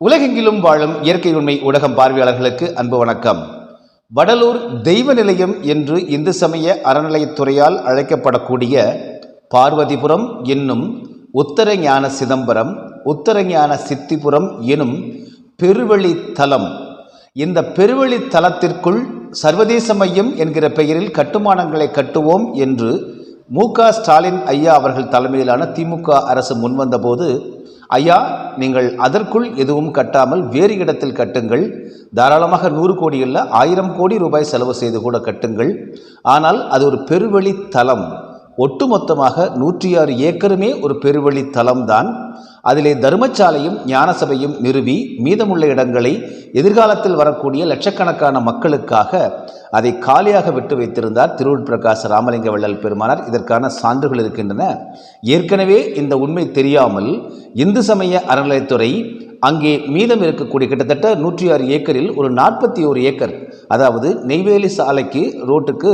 உலகெங்கிலும் வாழும் இயற்கை உண்மை ஊடகம் பார்வையாளர்களுக்கு அன்பு வணக்கம். வடலூர் தெய்வ நிலையம் என்று இந்து சமய அறநிலையத்துறையால் அழைக்கப்படக்கூடிய பார்வதிபுரம் என்னும் உத்தரஞான சிதம்பரம் உத்தரஞான சித்திபுரம் எனும் பெருவழி தலம். இந்த பெருவழி தலத்திற்குள் சர்வதேச மையம் என்கிற பெயரில் கட்டுமானங்களை கட்டுவோம் என்று மு க ஸ்டாலின் ஐயா அவர்கள் தலைமையிலான திமுக அரசு முன்வந்தபோது ஐயா நீங்கள் அதற்குள் எதுவும் கட்டாமல் வேறு இடத்தில் கட்டுங்கள். தாராளமாக நூறு கோடி இல்லை ஆயிரம் கோடி ரூபாய் செலவு செய்து கூட கட்டுங்கள். ஆனால் அது ஒரு பெருவழி தலம். ஒட்டுமொத்தமாக நூற்றி ஆறு ஏக்கருமே ஒரு பெருவழி தலம்தான் அதிலே தர்மசாலையும் ஞானசபையும் நிறுவி மீதமுள்ள இடங்களை எதிர்காலத்தில் வரக்கூடிய லட்சக்கணக்கான மக்களுக்காக அதை காலியாக விட்டு வைத்திருந்தார் திருவுள் பிரகாச ராமலிங்க வள்ளல் பெருமானார். இதற்கான சான்றுகள் இருக்கின்றன. ஏற்கனவே இந்த உண்மை தெரியாமல் இந்து சமய அறநிலையத்துறை அங்கே மீதம் இருக்கக்கூடிய கிட்டத்தட்ட நூற்றி ஆறு ஏக்கரில் ஒரு நாற்பத்தி ஓரு ஏக்கர் அதாவது நெய்வேலி சாலைக்கு ரோட்டுக்கு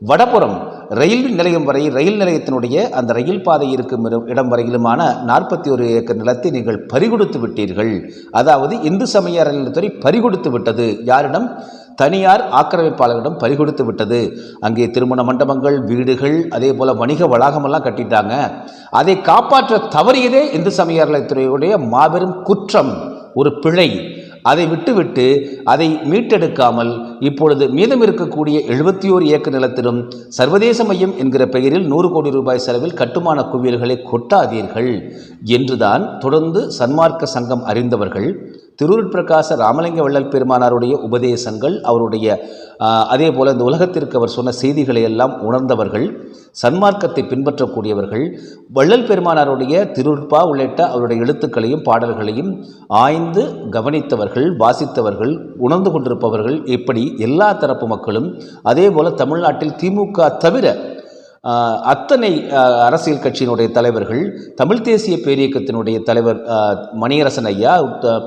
வடபுறம் ரயில் நிலையம் வரை ரயில் நிலையத்தினுடைய அந்த ரயில் பாதை இருக்கும் இடம் இடம் வரையிலுமான நாற்பத்தி ஒரு ஏக்கர் நிலத்தை நீங்கள் பறிகொடுத்து விட்டீர்கள். அதாவது இந்து சமய அறநிலையத்துறை பறிகொடுத்து விட்டது. யாரிடம்? தனியார் ஆக்கிரமிப்பாளர்களிடம் பறிகொடுத்து விட்டது. அங்கே திருமண மண்டபங்கள் வீடுகள் அதே போல் வணிக வளாகமெல்லாம் கட்டிட்டாங்க. அதை காப்பாற்ற தவறியதே இந்து சமய அறநிலையத்துறையுடைய மாபெரும் குற்றம். ஒரு பிழை. அதை விட்டுவிட்டு அதை மீட்டெடுக்காமல் இப்பொழுது மீதம் இருக்கக்கூடிய எழுபத்தி ஓரு ஏக்கர் நிலத்திலும் சர்வதேச மையம் என்கிற பெயரில் நூறு கோடி ரூபாய் செலவில் கட்டுமான குவியல்களை கொட்டாதீர்கள் என்றுதான் தொடர்ந்து சன்மார்க்க சங்கம் அறிந்தவர்கள் திருவுருட் பிரகாச ராமலிங்க வள்ளல் பெருமானாருடைய உபதேசங்கள் அவருடைய அதே போல் இந்த உலகத்திற்கு அவர் சொன்ன செய்திகளை எல்லாம் உணர்ந்தவர்கள் சன்மார்க்கத்தை பின்பற்றக்கூடியவர்கள் வள்ளல் பெருமானாருடைய திருவுட்பா உள்ளிட்ட அவருடைய எழுத்துக்களையும் பாடல்களையும் ஆய்ந்து கவனித்தவர்கள் வாசித்தவர்கள் உணர்ந்து கொண்டிருப்பவர்கள் இப்படி எல்லா தரப்பு மக்களும் அதே போல் தமிழ்நாட்டில் திமுக தவிர அத்தனை அரசியல் கட்சியினுடைய தலைவர்கள் தமிழ் தேசிய பேரியக்கத்தினுடைய தலைவர் மணியரசன் ஐயா உத்த-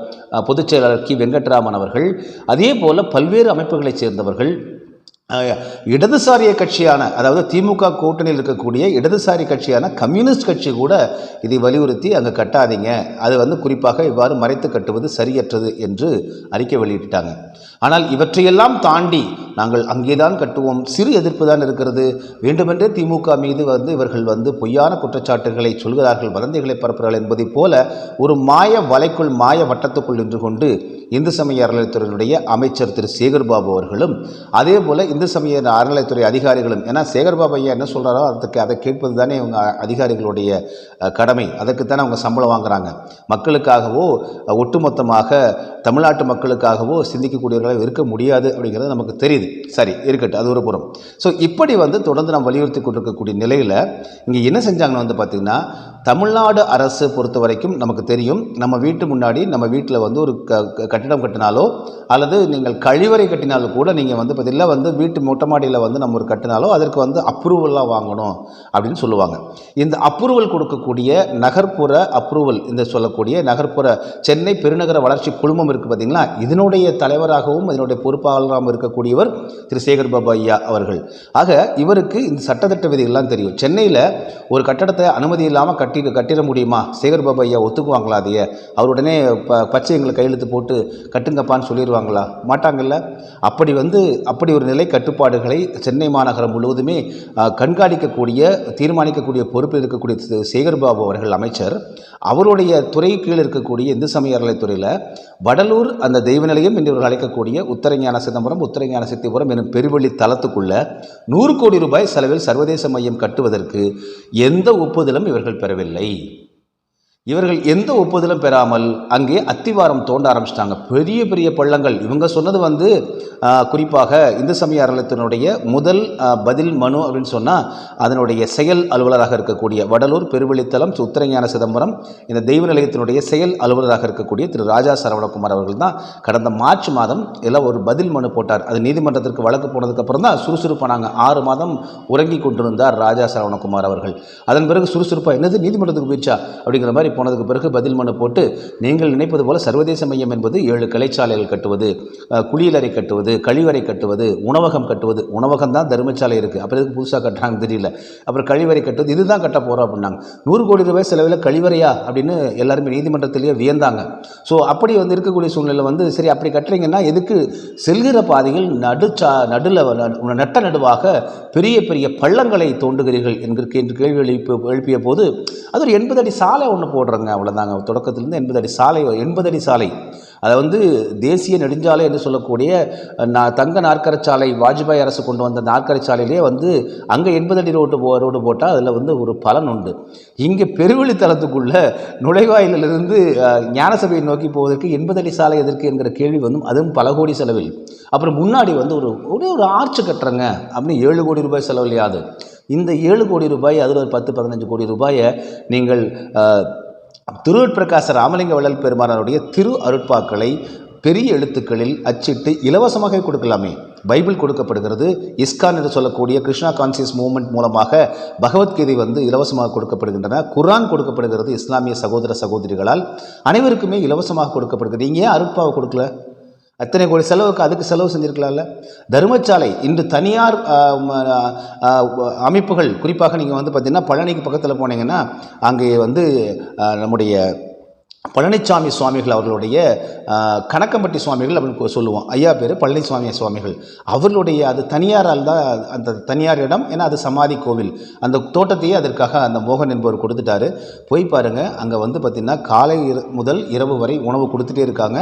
பொதுச் செயலாளர் கி. வெங்கட்ராமன் அவர்கள் அதே போல் பல்வேறு அமைப்புகளைச் சேர்ந்தவர்கள் இடதுசாரிய கட்சியான அதாவது திமுக கூட்டணியில் இருக்கக்கூடிய இடதுசாரி கட்சியான கம்யூனிஸ்ட் கட்சி கூட இதை வலியுறுத்தி அங்கே கட்டாதீங்க. அது வந்து குறிப்பாக இவ்வாறு மறைத்து கட்டுவது சரியற்றது என்று அறிக்கை வெளியிட்டாங்க. ஆனால் இவற்றையெல்லாம் தாண்டி நாங்கள் அங்கேதான் கட்டுவோம். சிறு எதிர்ப்பு தான் இருக்கிறது. வேண்டுமென்றே திமுக மீது வந்து இவர்கள் வந்து பொய்யான குற்றச்சாட்டுகளை சொல்கிறார்கள் வதந்திகளை பரப்புகிறார்கள் என்பதைப் போல ஒரு மாய வலைக்குள் மாய வட்டத்துக்குள் நின்று கொண்டு இந்து சமய அறநிலையத்துறையினுடைய அமைச்சர் திரு சேகர்பாபு அவர்களும் அதே போல் இந்து சமய அறநிலையத்துறை அதிகாரிகளும் ஏன்னா சேகர்பாபு ஐயா என்ன சொல்கிறாரோ அதுக்கு அதை கேட்பது தானே இவங்க அதிகாரிகளுடைய கடமை. அதுக்குத்தானே அவங்க சம்பளம் வாங்குறாங்க. மக்களுக்காகவோ ஒட்டுமொத்தமாக தமிழ்நாட்டு மக்களுக்காகவோ சிந்திக்கக்கூடியவர்களாக இருக்க முடியாது அப்படிங்கிறது நமக்கு தெரியுது. சரி இருக்கட்டும் அது ஒரு புறம். ஸோ இப்படி வந்து தொடர்ந்து நாம் வலியுறுத்தி கொண்டிருக்கக்கூடிய நிலையில் இங்கே என்ன செஞ்சாங்கன்னு வந்து பார்த்திங்கன்னா தமிழ்நாடு அரசு பொறுத்த வரைக்கும் நமக்கு தெரியும். நம்ம வீட்டு முன்னாடி நம்ம வீட்டில் வந்து ஒரு க கட்டிடம் கட்டினாலோ அல்லது நீங்கள் கழிவறை கட்டினாலும் கூட நீங்கள் வந்து பார்த்தீங்கன்னா வந்து வீட்டு மொட்டை மாடியில் வந்து நம்ம ஒரு கட்டினாலோ அதற்கு வந்து அப்ரூவலாக வாங்கணும் அப்படின்னு சொல்லுவாங்க. இந்த அப்ரூவல் கொடுக்கக்கூடிய நகர்ப்புற அப்ரூவல் இந்த சொல்லக்கூடிய நகர்ப்புற சென்னை பெருநகர வளர்ச்சி குழுமம் இருக்குது பார்த்தீங்களா? இதனுடைய தலைவராகவும் இதனுடைய பொறுப்பாளராகவும் இருக்கக்கூடியவர் திரு சேகர் பாபா ஐயா அவர்கள். ஆக இவருக்கு இந்த சட்டத்திட்ட விதிகள்லாம் தெரியும். சென்னையில் ஒரு கட்டடத்தை அனுமதி இல்லாமல் கட்டி கட்டிட முடியுமா? சேகர் பாபா ஐயா ஒத்துக்குவாங்களா அதையே? அவர் உடனே ப பச்சை எங்களை கையெழுத்து போட்டு கட்டுங்கப்பான்னு சொல்லிடுவாங்களா மாட்டாங்கல்ல? அப்படி வந்து அப்படி ஒரு நிலை கட்டுப்பாடுகளை சென்னை மாநகரம் முழுவதுமே கண்காணிக்கக்கூடிய தீர்மானிக்கக்கூடிய பொறுப்பில் இருக்கக்கூடிய சேகர் பாபு அவர்கள் அமைச்சர் அவருடைய துறை கீழ் இருக்கக்கூடிய இந்து சமய அறநிலைத்துறையில் வடலூர் அந்த தெய்வ நிலையம் என்று இவர்கள் அழைக்கக்கூடிய உத்தரஞான சிதம்பரம் உத்தரஞான சித்திபுரம் எனும் பெருவெளி தளத்துக்குள்ள நூறு கோடி ரூபாய் செலவில் சர்வதேச மையம் கட்டுவதற்கு எந்த ஒப்புதலும் இவர்கள் பெறவில்லை. வரவில்லை இவர்கள் எந்த ஒப்புதலும் பெறாமல் அங்கே அத்திவாரம் தோண்ட ஆரம்பிச்சிட்டாங்க. பெரிய பெரிய பள்ளங்கள். இவங்க சொன்னது வந்து குறிப்பாக இந்து சமய அறநிலையத்தினுடைய முதல் பதில் மனு அப்படின்னு சொன்னால் அதனுடைய செயல் அலுவலராக இருக்கக்கூடிய வடலூர் பெருவெளித்தலம் உத்தரஞான சிதம்பரம் இந்த தெய்வ நிலையத்தினுடைய செயல் அலுவலராக இருக்கக்கூடிய திரு ராஜா சரவணகுமார் அவர்கள் தான் கடந்த மார்ச் மாதம் எல்லாம் ஒரு பதில் மனு போட்டார். அது நீதிமன்றத்திற்கு வழக்கு போனதுக்கப்புறம் தான் சுறுசுறுப்பானாங்க. ஆறு மாதம் உறங்கி கொண்டிருந்தார் ராஜா சரவணகுமார் அவர்கள். அதன் பிறகு சுறுசுறுப்பாக என்னது நீதிமன்றத்துக்கு போயிடுச்சா? அப்படிங்கிற மாதிரி போனதுக்கு பிறகு பதில் மனு போட்டு நீங்கள் நினைப்பது போல சர்வதேச மையம் என்பது ஏழு கிளைச்சாலைகள் கட்டுவது குளியலறை கட்டுவது கழிவறை கட்டுவது உணவகம் கட்டுவது உணவகம் தான் தர்மசாலை இருக்குது அப்புறம் எதுக்கு புதுசாக கட்டுறாங்கன்னு தெரியல. அப்புறம் கழிவறை கட்டுவது இதுதான் கட்ட போகிறோம் அப்படின்னாங்க. நூறு கோடி ரூபாய் செலவில் கழிவறையா அப்படின்னு எல்லாருமே நீதிமன்றத்திலேயே வியந்தாங்க. ஸோ அப்படி வந்து இருக்கக்கூடிய சூழ்நிலை வந்து சரி அப்படி கட்டுறீங்கன்னா எதுக்கு செல்கிற பாதையில் நடுச்சா நடுல நட்ட நடுவாக பெரிய பெரிய பள்ளங்களை தோண்டுகிறீர்கள்? என்கிற என்று கேள்வி எழுப்பி எழுப்பிய போது அது ஒரு எண்பது அடி சாலை ஒன்று போடுறேங்க அவ்வளோதாங்க தொடக்கத்திலேருந்து எண்பது அடி சாலை எண்பது அடி சாலை. அதை வந்து தேசிய நெடுஞ்சாலை என்று சொல்லக்கூடிய நான் தங்க நாற்கரை சாலை வாஜ்பாய் அரசு கொண்டு வந்த நாற்கரை சாலையிலே வந்து அங்கே எண்பது அடி ரோட்டு போ ரோடு போட்டால் அதில் வந்து ஒரு பலன் உண்டு. இங்கே பெருவெளித்தளத்துக்குள்ள நுழைவாயிலிருந்து ஞானசபையை நோக்கி போவதற்கு எண்பது அடி சாலை எதற்கு என்கிற கேள்வி வந்து அதுவும் பல கோடி செலவில். அப்புறம் முன்னாடி வந்து ஒரு ஒரே ஒரு ஆர்ச்சு கட்டுறங்க. அப்படின்னு ஏழு கோடி ரூபாய் செலவில்லையாது இந்த ஏழு கோடி ரூபாய் அதில் ஒரு பத்து பதினஞ்சு கோடி ரூபாயை நீங்கள் திருவட்பிரகாச ராமலிங்க வள்ளல் பெருமானாருடைய திரு அருட்பாக்களை பெரிய எழுத்துக்களில் அச்சிட்டு இலவசமாக கொடுக்கலாமே. பைபிள் கொடுக்கப்படுகிறது. இஸ்கான் என்று சொல்லக்கூடிய கிருஷ்ணா கான்சியஸ் மூவ்மெண்ட் மூலமாக பகவத்கீதை வந்து இலவசமாக கொடுக்கப்படுகின்றன. குர்ஆன் கொடுக்கப்படுகிறது இஸ்லாமிய சகோதர சகோதரிகளால். அனைவருக்குமே இலவசமாக கொடுக்கப்படுகிறது. நீங்கள் ஏன் அருட்பாவை கொடுக்கல? அத்தனை கோடி செலவுக்கு அதுக்கு செலவு செஞ்சுருக்கலாம்ல? தர்மசாலை இன்று தனியார் அமைப்புகள் குறிப்பாக நீங்கள் வந்து பார்த்தீங்கன்னா பழனிக்கு பக்கத்தில் போனீங்கன்னா அங்கே வந்து நம்முடைய பழனிசாமி சுவாமிகள் அவர்களுடைய கணக்கம்பட்டி சுவாமிகள் அப்படின்னு சொல்லுவோம். ஐயா பேர் பழனிசாமி சுவாமிகள். அவர்களுடைய அது தனியாரால் தான் அந்த தனியார் இடம் ஏன்னா அது சமாதி கோவில். அந்த தோட்டத்தையே அதற்காக அந்த மோகன் என்பவர் கொடுத்துட்டாரு. போய் பாருங்கள் அங்கே வந்து பார்த்திங்கன்னா காலை முதல் இரவு வரை உணவு கொடுத்துட்டே இருக்காங்க.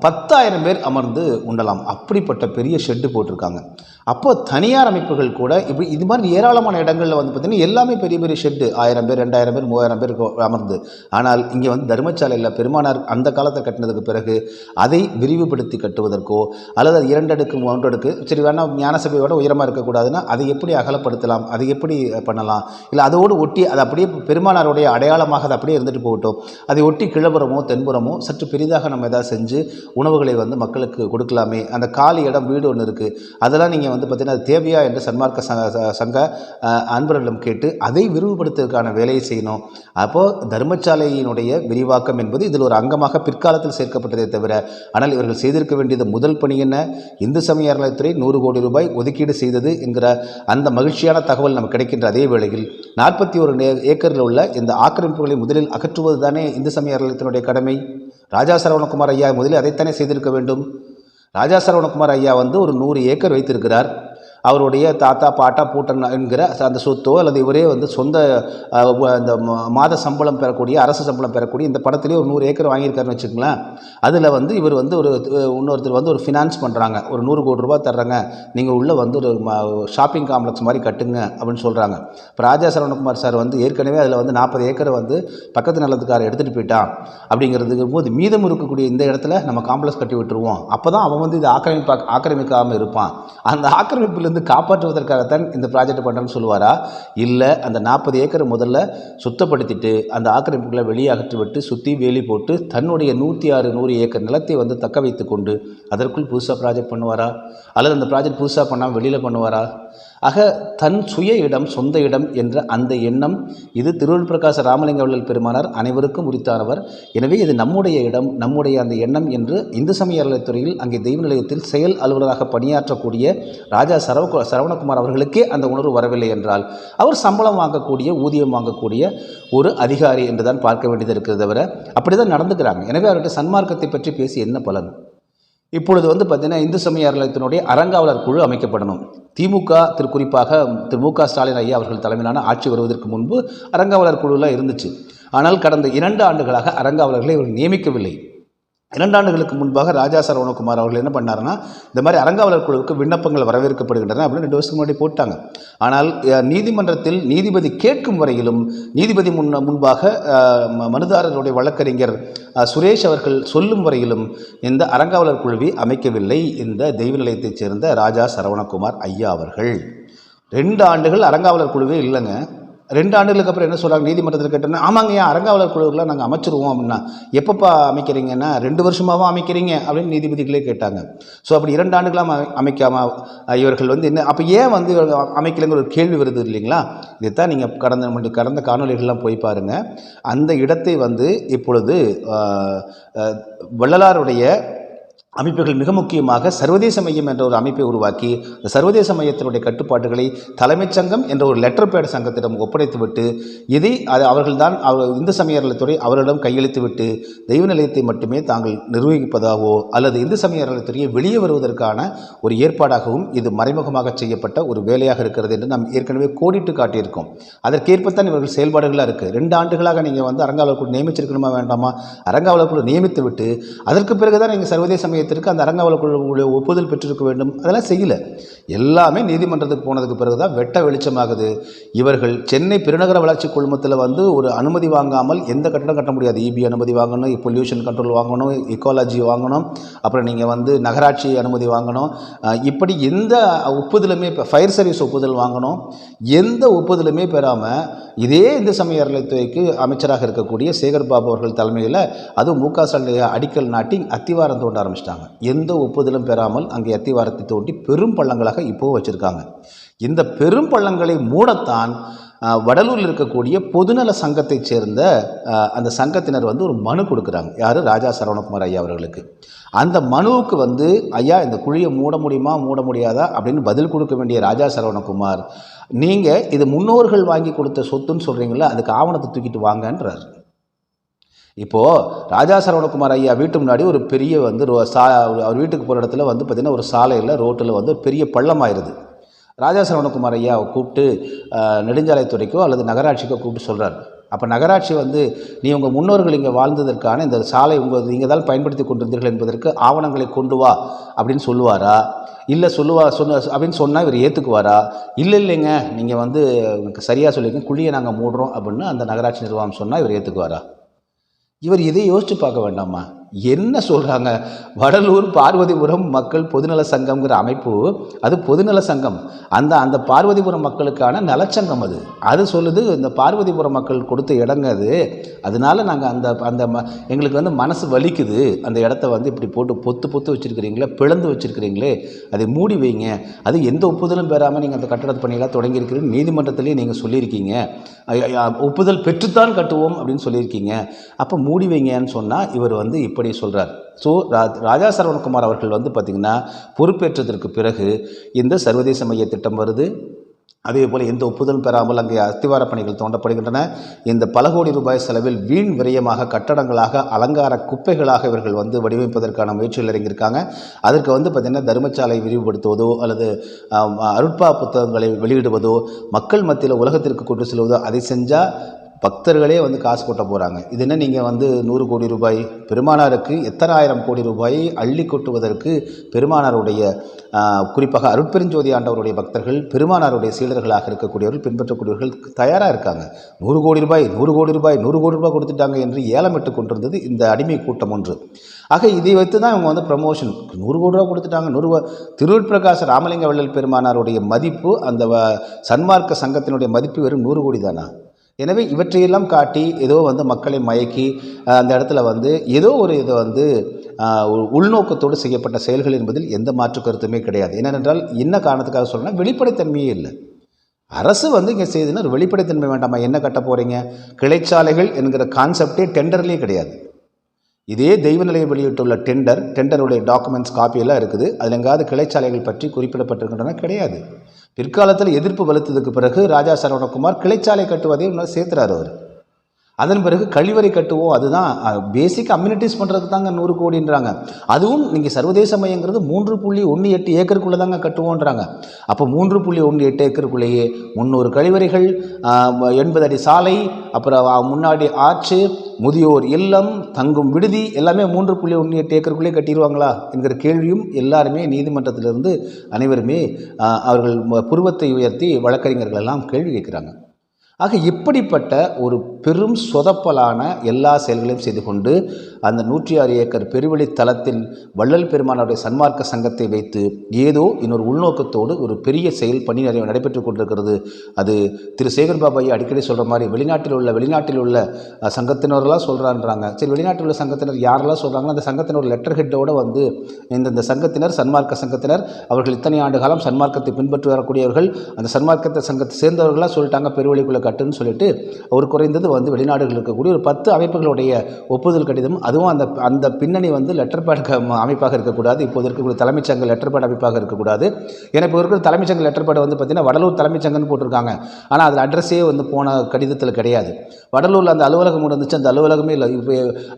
பத்தாயிரம் பேர் அமர்ந்து உண்டலாம். அப்படிப்பட்ட பெரிய ஷெட்டு போட்டிருக்காங்க. அப்போ தனியார் அமைப்புகள் கூட இப்படி இது மாதிரி ஏராளமான இடங்களில் வந்து பார்த்திங்கன்னா எல்லாமே பெரிய பெரிய ஷெட்டு ஆயிரம் பேர் ரெண்டாயிரம் பேர் மூவாயிரம் பேர் அமர்ந்து. ஆனால் இங்கே வந்து தர்மசாலையில் பெருமானார் அந்த காலத்தை கட்டினதுக்கு பிறகு அதை விரிவுபடுத்தி கட்டுவதற்கோ அல்லது அது இரண்டு அடுக்கு மூன்று அடுக்கு சரி வேணா ஞானசபையோட உயரமாக இருக்கக்கூடாதுன்னா அதை எப்படி அகலப்படுத்தலாம் அதை எப்படி பண்ணலாம்? இல்லை அதோடு ஒட்டி அது அப்படியே பெருமானாருடைய அடையாளமாக அது அப்படியே இருந்துட்டு போகட்டும். அதை ஒட்டி கிழபுறமோ தென்புறமோ சற்று பெரிதாக நம்ம எதாவது செஞ்சு உணவுகளை வந்து மக்களுக்கு கொடுக்கலாமே. அந்த காலி இடம் வீடு ஒன்று இருக்குது அதெல்லாம் நீங்கள் வந்து பார்த்தீங்கன்னா அது தேவையா என்று சன்மார்க்க சங்க ச- சங்க அன்பர்களிடம் கேட்டு அதை விரிவுபடுத்துவதற்கான வேலையை செய்யணும். அப்போது தர்மசாலையினுடைய விரிவாக்கம் என்பது இதில் ஒரு அங்கமாக பிற்காலத்தில் சேர்க்கப்பட்டதே தவிர ஆனால் இவர்கள் செய்திருக்க வேண்டியது முதல் பணி என்ன? இந்து சமய அறநிலையத்துறை நூறு கோடி ரூபாய் ஒதுக்கீடு செய்தது என்கிற அந்த மகிழ்ச்சியான தகவல் நமக்கு கிடைக்கின்ற அதே வேளையில் நாற்பத்தி ஒரு ஏக்கரில் உள்ள இந்த ஆக்கிரமிப்புகளை முதலில் அகற்றுவது தானே இந்து சமய அறநிலையத்தினுடைய கடமை? ராஜா சரவணகுமார் ஐயா முதலில் அதைத்தானே செய்திருக்க வேண்டும்? ராஜா சரவணகுமார் ஐயா வந்து ஒரு நூறு ஏக்கர் வைத்திருக்கிறார். அவருடைய தாத்தா பாட்டா பூட்டன் என்கிற அந்த சொத்தோ அல்லது இவரே வந்து சொந்த அந்த இந்த மாத சம்பளம் பெறக்கூடிய அரசு சம்பளம் பெறக்கூடிய இந்த படத்திலே ஒரு நூறு ஏக்கர் வாங்கியிருக்காருன்னு வச்சுக்கோங்களேன். அதில் வந்து இவர் வந்து ஒரு இன்னொருத்தர் வந்து ஒரு ஃபினான்ஸ் பண்ணுறாங்க ஒரு நூறு கோடி ரூபா தர்றாங்க. நீங்கள் உள்ளே வந்து ஒரு ஷாப்பிங் காம்ப்ளெக்ஸ் மாதிரி கட்டுங்க அப்படின்னு சொல்கிறாங்க இப்போ ராஜா சரவணகுமார் சார் வந்து ஏற்கனவே அதில் வந்து நாற்பது ஏக்கரை வந்து பக்கத்து நிலத்துக்காரர் எடுத்துகிட்டு போயிட்டான். அப்படிங்கிறதுக்கு போது மீதம் இருக்கக்கூடிய இந்த இடத்துல நம்ம காம்ப்ளெக்ஸ் கட்டி விட்டுருவோம். அப்போ தான் அவன் வந்து இது ஆக்கிரமிப்பா ஆக்கிரமிக்காமல் இருப்பான். அந்த ஆக்கிரமிப்பில் இருந்து காப்பாற்றுவதற்காகத்தான் இந்த ப்ராஜெக்ட் பண்ணுறேன்னு சொல்லுவாரா? இல்லை அந்த நாற்பது ஏக்கரை முதல்ல சுத்தப்படுத்திட்டு அந்த ஆக்கிரமிப்புகளை வெளியே அகற்றி விட்டு சுற்றி வேலி போட்டு தன்னுடைய நூற்றி ஆறு நூறு ஏக்கர் நிலத்தை வந்து தக்க வைத்து கொண்டு அதற்குள் புதுசாக ப்ராஜெக்ட் பண்ணுவாரா? அல்லது அந்த ப்ராஜெக்ட் புதுசாக பண்ணாமல் வெளியில் பண்ணுவாரா? ஆக தன் சுய இடம் சொந்த இடம் என்ற அந்த எண்ணம் இது திருவள்ளுவர் பிரகாச ராமலிங்க வள்ளல் பெருமானார் அனைவருக்கும் உரித்தானவர். எனவே இது நம்முடைய இடம் நம்முடைய அந்த எண்ணம் என்று இந்து சமய அறநிலைத்துறையில் அங்கே தெய்வ நிலையத்தில் செயல் அலுவலராக பணியாற்றக்கூடிய ராஜா சரவ சரவணகுமார் அவர்களுக்கே அந்த உணர்வு வரவில்லை என்றால் அவர் சம்பளம் வாங்கக்கூடிய ஊதியம் வாங்கக்கூடிய ஒரு அதிகாரி என்று தான் பார்க்க வேண்டியது இருக்கிறது தவிர அப்படி தான் நடந்துக்கிறாங்க. எனவே அவர்கிட்ட சன்மார்க்கத்தை பற்றி பேசி என்ன பலன்? இப்பொழுது வந்து பார்த்தீங்கன்னா இந்து சமய அறநிலையத்தினுடைய அறங்காவலர் குழு அமைக்கப்படணும். திமுக திரு குறிப்பாக திரு மு க ஸ்டாலின் ஐயா அவர்கள் தலைமையிலான ஆட்சி வருவதற்கு முன்பு அறங்காவலர் குழுலாம் இருந்துச்சு. ஆனால் கடந்த இரண்டு ஆண்டுகளாக அறங்காவலர்களை இவர்கள் நியமிக்கவில்லை. இரண்டாண்டுகளுக்கு முன்பாக ராஜா சரவணகுமார் அவர்கள் என்ன பண்ணாருன்னா இந்த மாதிரி அறங்காவலர் குழுவுக்கு விண்ணப்பங்கள் வரவேற்கப்படுகின்றன அப்படின்னு ரெண்டு வருஷத்துக்கு முன்னாடி போட்டாங்க. ஆனால் நீதிமன்றத்தில் நீதிபதி கேட்கும் வரையிலும் நீதிபதி முன் முன்பாக ம- மனுதாரருடைய வழக்கறிஞர் சுரேஷ் அவர்கள் சொல்லும் வரையிலும் இந்த அறங்காவலர் குழுவை அமைக்கவில்லை இந்த தெய்வ நிலையத்தைச் சேர்ந்த ராஜா சரவணகுமார் ஐயா அவர்கள். ரெண்டு ஆண்டுகள் அறங்காவலர் குழுவே இல்லைங்க. ரெண்டு ஆண்டுகளுக்கு அப்புறம் என்ன சொல்கிறாங்க நீதிமன்றத்தில் கேட்டோன்னா ஆமாங்க ஏன் அரங்காவலர் குழுவில் நாங்கள் அமைச்சிருவோம் அப்படின்னா எப்பப்பா அமைக்கிறீங்கன்னா ரெண்டு வருஷமாகவும் அமைக்கிறீங்க அப்படின்னு நீதிபதிகளே கேட்டாங்க. ஸோ அப்படி இரண்டு ஆண்டுகளாக அமைக்காமல் இவர்கள் வந்து என்ன அப்போ ஏன் வந்து இவர்கள் அமைக்கலைங்கிற ஒரு கேள்வி வருது இல்லைங்களா? இதைத்தான் நீங்கள் கடந்த கடந்த காணொலிகள்லாம் போய் பாருங்கள் அந்த இடத்தை வந்து இப்பொழுது வள்ளலாருடைய அமைப்புகள் மிக முக்கியமாக சர்வதேச மையம் என்ற ஒரு அமைப்பை உருவாக்கி அந்த சர்வதேச மையத்தினுடைய கட்டுப்பாடுகளை தலைமைச் சங்கம் என்ற ஒரு லெட்டர் பேட் சங்கத்திடம் ஒப்படைத்துவிட்டு இதை அது அவர்கள்தான் அவர் இந்து சமய அறநிலைத்துறை அவர்களிடம் கையளித்துவிட்டு தெய்வ நிலையத்தை மட்டுமே தாங்கள் நிர்வகிப்பதாகவோ அல்லது இந்து சமய அறநிலைத்துறையை வெளியே வருவதற்கான ஒரு ஏற்பாடாகவும் இது மறைமுகமாக செய்யப்பட்ட ஒரு வேலையாக இருக்கிறது என்று நாம் ஏற்கனவே கோடிட்டு காட்டியிருக்கோம். அதற்கேற்பத்தான் இவர்கள் செயல்பாடுகளாக இருக்குது ரெண்டு ஆண்டுகளாக நீங்கள் வந்து அரங்காவலர் குழு நியமிச்சிருக்கணுமா வேண்டாமா? அரங்காவலர் குழு நியமித்து விட்டு அதற்கு பிறகுதான் நீங்கள் சர்வதேச மையத்திற்கு அந்த அரங்கவலக்குழுவுடைய ஒப்புதல் பெற்றிருக்க வேண்டும். அதெல்லாம் செய்யல. எல்லாமே நீதிமன்றத்துக்கு போனதுக்கு பிறகு தான் வெட்ட வெளிச்சமாகுது. இவர்கள் சென்னை பெருநகர வளர்ச்சி குழுமத்தில் வந்து ஒரு அனுமதி வாங்காமல் எந்த கட்டணம் கட்ட முடியாது. இபி அனுமதி வாங்கணும் பொல்யூஷன் கண்ட்ரோல் வாங்கணும் இக்காலஜி வாங்கணும் அப்புறம் நீங்கள் வந்து நகராட்சி அனுமதி வாங்கணும். இப்படி எந்த ஒப்புதலுமே இப்போ ஃபயர் சர்வீஸ் ஒப்புதல் வாங்கணும். எந்த ஒப்புதலுமே பெறாமல் இதே இந்து சமய அறநிலைத்துறைக்கு அமைச்சராக இருக்கக்கூடிய சேகர் பாபு அவர்கள் தலைமையில் அதுவும் மு க ஸ்டாலின் அடிக்கல் நாட்டி அத்திவாரம் தோண்ட ஆரம்பிச்சிட்டாங்க. எந்த ஒப்புதலும் பெறாமல் அங்கே அத்திவாரத்தை தோண்டி பெரும் பள்ளங்களாக இப்போவும் வச்சுருக்காங்க. இந்த பெரும் பள்ளங்களை மூடத்தான் வடலூரில் இருக்கக்கூடிய பொதுநல சங்கத்தைச் சேர்ந்த அந்த சங்கத்தினர் வந்து ஒரு மனு கொடுக்குறாங்க. யார்? ராஜா சரவணகுமார் ஐயா அவர்களுக்கு. அந்த மனுவுக்கு வந்து ஐயா இந்த குழியை மூட முடியுமா? மூட முடியாதா? அப்படின்னு பதில் கொடுக்க வேண்டிய ராஜா சரவணகுமார் நீங்கள் இது முன்னோர்கள் வாங்கி கொடுத்த சொத்துன்னு சொல்கிறீங்களா அதுக்கு ஆவணத்தை தூக்கிட்டு வாங்கன்றார். இப்போது ராஜா சரவணகுமார் ஐயா வீட்டு முன்னாடி ஒரு பெரிய வந்து ரோ- சா அவர் வீட்டுக்கு போகிற இடத்துல வந்து பார்த்திங்கன்னா ஒரு சாலையில் ரோட்டில் வந்து பெரிய பள்ளமாயிருது. ராஜா சரவணகுமார் ஐயாவை கூப்பிட்டு நெடுஞ்சாலைத்துறைக்கோ அல்லது நகராட்சிக்கோ கூப்பிட்டு சொல்கிறார் அப்போ நகராட்சி வந்து நீ உங்கள் முன்னோர்கள் இங்கே வாழ்ந்ததற்கான இந்த சாலை உங்கள் நீங்கள் தான் பயன்படுத்தி கொண்டிருந்தீர்கள் என்பதற்கு ஆவணங்களை கொண்டு வா அப்படின்னு சொல்லுவாரா? இல்லை சொல்லுவா சொன்ன அப்படின்னு சொன்னால் இவர் ஏற்றுக்குவாரா இல்லை இல்லைங்க. நீங்கள் வந்து சரியாக சொல்லிங்க குழியை நாங்கள் மூடுறோம் அப்படின்னு அந்த நகராட்சி நிர்வாகம் சொன்னால் இவர் ஏற்றுக்குவாரா இவர் இதை யோசித்து பார்க்க வேண்டாமா? என்ன சொல்கிறாங்க வடலூர் பார்வதிபுரம் மக்கள் பொதுநல சங்கம்ங்கிற அமைப்பு அது பொதுநல சங்கம். அந்த அந்த பார்வதிபுரம் மக்களுக்கான நலச்சங்கம் அது. அது சொல்லுது இந்த பார்வதிபுரம் மக்கள் கொடுத்த இடங்க அது. அதனால நாங்கள் அந்த அந்த ம எங்களுக்கு வந்து மனசு வலிக்குது. அந்த இடத்த வந்து இப்படி போட்டு பொத்து பொத்து வச்சுருக்கிறீங்களே பிளந்து வச்சுருக்கிறீங்களே அதை மூடி வைங்க. அது எந்த ஒப்புதலும் பெறாமல் நீங்கள் அந்த கட்டடத்து பணியெல்லாம் தொடங்கியிருக்கிறீங்க. நீதிமன்றத்திலேயே நீங்கள் சொல்லியிருக்கீங்க. ஒப்புதல் பெற்றுத்தான் கட்டுவோம் அப்படின்னு சொல்லியிருக்கீங்க. அப்போ மூடி வைங்கன்னு சொன்னால் இவர் வந்து இப்போ இப்படி சொல்கிறார் ஸோ ரா ராஜா சரவணகுமார் அவர்கள் வந்து பார்த்திங்கன்னா பொறுப்பேற்றதற்கு பிறகு இந்த சர்வதேச மைய திட்டம் வருது. அதே போல் எந்த ஒப்புதலும் பெறாமல் அங்கே அஸ்திவார பணிகள் தோண்டப்படுகின்றன. இந்த பல கோடி ரூபாய் செலவில் வீண் விரயமாக கட்டடங்களாக அலங்கார குப்பைகளாக இவர்கள் வந்து வடிவமைப்பதற்கான முயற்சியில் இறங்கியிருக்காங்க. அதற்கு வந்து பார்த்திங்கன்னா தர்மசாலை விரிவுபடுத்துவதோ அல்லது அருட்பா புத்தகங்களை வெளியிடுவதோ மக்கள் மத்தியில் உலகத்திற்கு கொண்டு செல்வதோ அதை செஞ்சால் பக்தர்களே வந்து காசு கொட்ட போகிறாங்க இது என்ன நீங்கள் வந்து நூறு கோடி ரூபாய்? பெருமானாருக்கு எத்தனை ஆயிரம் கோடி ரூபாய் அள்ளி கொட்டுவதற்கு பெருமானாருடைய குறிப்பாக அருட்பெருஞ்சோதி ஆண்டவருடைய பக்தர்கள் பெருமானாருடைய சீடர்களாக இருக்கக்கூடியவர்கள் பின்பற்றக்கூடியவர்கள் தயாராக இருக்காங்க. நூறு கோடி ரூபாய் நூறு கோடி ரூபாய் நூறு கோடி ரூபாய் கொடுத்துட்டாங்க என்று ஏலமிட்டு கொண்டிருந்தது இந்த அடிமை கூட்டம் ஒன்று. ஆக இதை வைத்து தான் இவங்க வந்து ப்ரமோஷன் நூறு கோடி ரூபா கொடுத்துட்டாங்க. நூறு திருவிற்பிரகாச ராமலிங்க வள்ளல் பெருமானாருடைய மதிப்பு அந்த வ- சன்மார்க்க சங்கத்தினுடைய மதிப்பு வெறும் நூறு கோடி தானா? எனவே இவற்றையெல்லாம் காட்டி ஏதோ வந்து மக்களை மயக்கி அந்த இடத்துல வந்து ஏதோ ஒரு இதை வந்து உள்நோக்கத்தோடு செய்யப்பட்ட செயல்கள் என்பதில் எந்த மாற்று கருத்துமே கிடையாது. ஏனென்றால் என்ன காரணத்துக்காக சொல்லணும்னா வெளிப்படைத்தன்மையே இல்லை. அரசு வந்து இங்கே செய்யுதுன்னா ஒரு வெளிப்படைத்தன்மை வேண்டாமா? என்ன கட்ட போகிறீங்க கிளைச்சாலைகள் என்கிற கான்செப்டே டெண்டர்லேயே கிடையாது. இதே தெய்வ நிலையம் வெளியிட்டுள்ள டெண்டர் டெண்டருடைய டாக்குமெண்ட்ஸ் காப்பியெல்லாம் இருக்குது. அதில் எங்காவது கிளைச்சாலைகள் பற்றி குறிப்பிடப்பட்டிருக்கின்றன? கிடையாது. பிற்காலத்தில் எதிர்ப்பு வலுத்ததுக்கு பிறகு ராஜா சரவணகுமார் கிளைச்சாலை கட்டுவதை சேர்த்துறாரு அவர். அதன் பிறகு கழிவறை கட்டுவோம். அதுதான் பேசிக் அம்யூனிட்டிஸ் பண்ணுறதுக்கு தாங்க நூறு கோடின்றாங்க. அதுவும் நீங்கள் சர்வதேச மையங்கிறது மூன்று புள்ளி ஒன்று எட்டு ஏக்கருக்குள்ளே தாங்க கட்டுவோன்றாங்க. அப்போ மூன்று புள்ளி ஒன்று எட்டு ஏக்கருக்குள்ளேயே முந்நூறு கழிவறைகள் எண்பது அடி சாலை அப்புறம் முன்னாடி ஆற்று முதியோர் இல்லம் தங்கும் விடுதி எல்லாமே மூன்று புள்ளி ஒன்று எட்டு ஏக்கருக்குள்ளே கட்டிடுவாங்களா என்கிற கேள்வியும் எல்லாருமே நீதிமன்றத்திலிருந்து அனைவருமே அவர்கள் புருவத்தை உயர்த்தி வழக்கறிஞர்கள் எல்லாம் கேள்வி கேட்குறாங்க. ஆக இப்படிப்பட்ட ஒரு பெரும் சொதப்பலான எல்லா செயல்களையும் செய்து கொண்டு அந்த நூற்றி ஆறு ஏக்கர் பெருவெளி தளத்தில் வள்ளல் பெருமானுடைய சன்மார்க்க சங்கத்தை வைத்து ஏதோ இன்னொரு உள்நோக்கத்தோடு ஒரு பெரிய செயல் பணி நிறைய நடைபெற்று கொண்டிருக்கிறது. அது திரு சேகர் பாபாய் அடிக்கடி சொல்கிற மாதிரி வெளிநாட்டில் உள்ள வெளிநாட்டில் உள்ள சங்கத்தினரெல்லாம் சொல்கிறான்றாங்க சரி வெளிநாட்டில் உள்ள சங்கத்தினர் யாரெல்லாம் சொல்கிறாங்களோ அந்த சங்கத்தினர் லெட்டர் ஹெட்டோடு வந்து இந்தந்த சங்கத்தினர் சன்மார்க்க சங்கத்தினர் அவர்கள் இத்தனை ஆண்டு காலம் சன்மார்க்கத்தை பின்பற்றி வரக்கூடியவர்கள் அந்த சன்மார்க்கத்தை சங்கத்தை சேர்ந்தவர்களாக சொல்லிட்டாங்க பெருவெளிக்குள்ளே கட்டுன்னு சொல்லிட்டு ஒரு குறைந்தது வந்து வெளிநாடுகள் இருக்கக்கூடிய ஒரு பத்து அமைப்புகளுடைய ஒப்புதல் கடிதம் அதுவும் அந்த அந்த பின்னணி வந்து லெட்டர் பேட் அமைப்பாக இருக்கக்கூடாது. இப்போது இருக்கக்கூடிய தலைமைச் சங்க லெட்டர் பேட் அமைப்பாக இருக்கக்கூடாது. ஏன்னா இப்போ இருக்கிற தலைமைச் சங்க லெட்டர் பேட் வந்து பார்த்திங்கன்னா வடலூர் தலைமைச் சங்கம்னு போட்டிருக்காங்க. ஆனால் அதில் அட்ரஸே வந்து போன கடிதத்தில் கிடையாது. வடலூரில் அந்த அலுவலகம் இருந்துச்சு அந்த அலுவலகமே இல்லை. இப்போ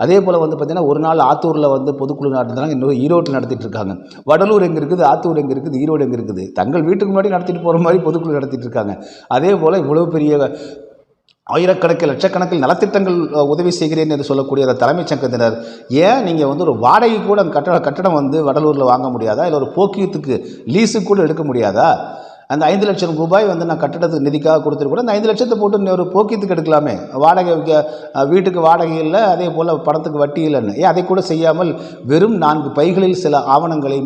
அதே போல் வந்து பார்த்திங்கன்னா ஒரு நாள் ஆத்தூரில் வந்து பொதுக்குழு நடத்துனாங்க இன்னொரு ஈரோட்டில் நடத்திட்டு இருக்காங்க. வடலூர் எங்கே இருக்குது ஆத்தூர் எங்கே இருக்குது ஈரோடு எங்கே இருக்குது? தங்கள் வீட்டுக்கு முன்னாடி நடத்திட்டு போகிற மாதிரி பொதுக்குழு நடத்திட்டு இருக்காங்க. அதே போல் இவ்வளோ பெரிய ஆயிரக்கணக்கில் லட்சக்கணக்கில் நலத்திட்டங்கள் உதவி செய்கிறேன் என்று சொல்லக்கூடிய அந்த தலைமைச் சங்கத்தினர் ஏன் நீங்கள் வந்து ஒரு வாடகை கூட அந்த கட்டட கட்டடம் வந்து வடலூரில் வாங்க முடியாதா? இல்லை ஒரு போக்கியத்துக்கு லீஸுக்கு கூட எடுக்க முடியாதா? அந்த ஐந்து லட்சம் ரூபாய் வந்து நான் கட்டடத்துக்கு நிதிக்காக கொடுத்துட்டு கூட அந்த ஐந்து லட்சத்தை போட்டு ஒரு போக்கியத்துக்கு எடுக்கலாமே. வாடகை வைக்க- வீட்டுக்கு வாடகை இல்லை அதே போல் பணத்துக்கு வட்டி இல்லைன்னு. ஏன் அதை கூட செய்யாமல் வெறும் நான்கு பைகளில் சில ஆவணங்களை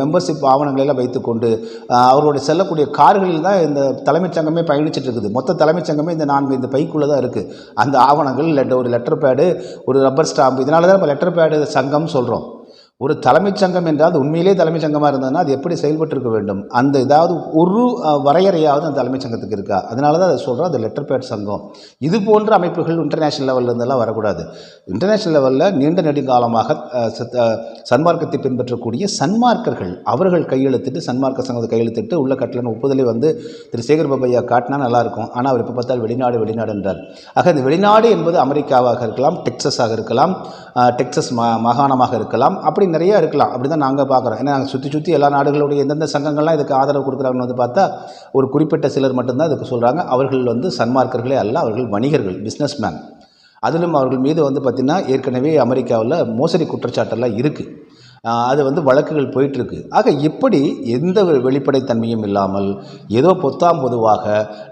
மெம்பர்ஷிப் ஆவணங்களை எல்லாம் வைத்துக்கொண்டு அவர்களுடைய செல்லக்கூடிய கார்களில் தான் இந்த தலைமைச் சங்கமே பயணிச்சிட்டு இருக்குது. மொத்த தலைமைச் சங்கமே இந்த நான்கு இந்த பைக்குள்ளே தான் இருக்குது அந்த ஆவணங்கள் லெட்டர் ஒரு லெட்டர் பேடு ஒரு ரப்பர் ஸ்டாம்பு இதனால தான் நம்ம லெட்டர் பேடு சங்கம் சொல்கிறோம் ஒரு தலைமைச் சங்கம் என்றால் உண்மையிலே தலைமைச் சங்கமாக இருந்ததுன்னா அது எப்படி செயல்பட்டிருக்க வேண்டும்? அந்த ஏதாவது ஒரு வரையறையாவது அந்த தலைமைச் சங்கத்துக்கு இருக்கா? அதனால தான் அதை சொல்கிறோம் அது லெட்டர் பேட் சங்கம். இது போன்ற அமைப்புகள் இன்டர்நேஷ்னல் லெவலில் இருந்தெல்லாம் வரக்கூடாது. இன்டர்நேஷ்னல் லெவலில் நீண்ட நெடுங்காலமாக சத்- சன்மார்க்கத்தை பின்பற்றக்கூடிய சன்மார்க்கர்கள் அவர்கள் கையெழுத்திட்டு சன்மார்க்க சங்கத்தை கையெழுத்திட்டு உள்ள கட்டளை ஒப்புதலை வந்து திரு சேகர் பாபையா காட்டினா நல்லாயிருக்கும். ஆனால் அவர் இப்போ பார்த்தால் வெளிநாடு வெளிநாடு என்றார். ஆக இந்த வெளிநாடு என்பது அமெரிக்காவாக இருக்கலாம் டெக்சஸாக இருக்கலாம் டெக்ஸஸ் டெக்சஸ் மா மாகாணமாக இருக்கலாம். அப்படி நிறைய இருக்கலாம். அப்படி தான் நாங்கள் பார்க்குறோம். ஏன்னா நாங்கள் சுற்றி சுற்றி எல்லா நாடுகளுடைய எந்தெந்த சங்கங்கள்லாம் இதுக்கு ஆதரவு கொடுக்குறாங்கன்னு வந்து பார்த்தா ஒரு குறிப்பிட்ட சிலர் மட்டும்தான் இதுக்கு சொல்கிறாங்க அவர்கள் வந்து சன்மார்க்கர்களே அல்ல அவர்கள் வணிகர்கள் பிஸ்னஸ்மேன் அதிலும் அவர்கள் மீது வந்து பார்த்திங்கன்னா ஏற்கனவே அமெரிக்காவில் மோசடி குற்றச்சாட்டெல்லாம் இருக்குது அது வந்து வழக்குகள் போயிட்டுருக்கு. ஆக இப்படி எந்த ஒரு வெளிப்படைத்தன்மையும் இல்லாமல் ஏதோ பொத்தாம் பொதுவாக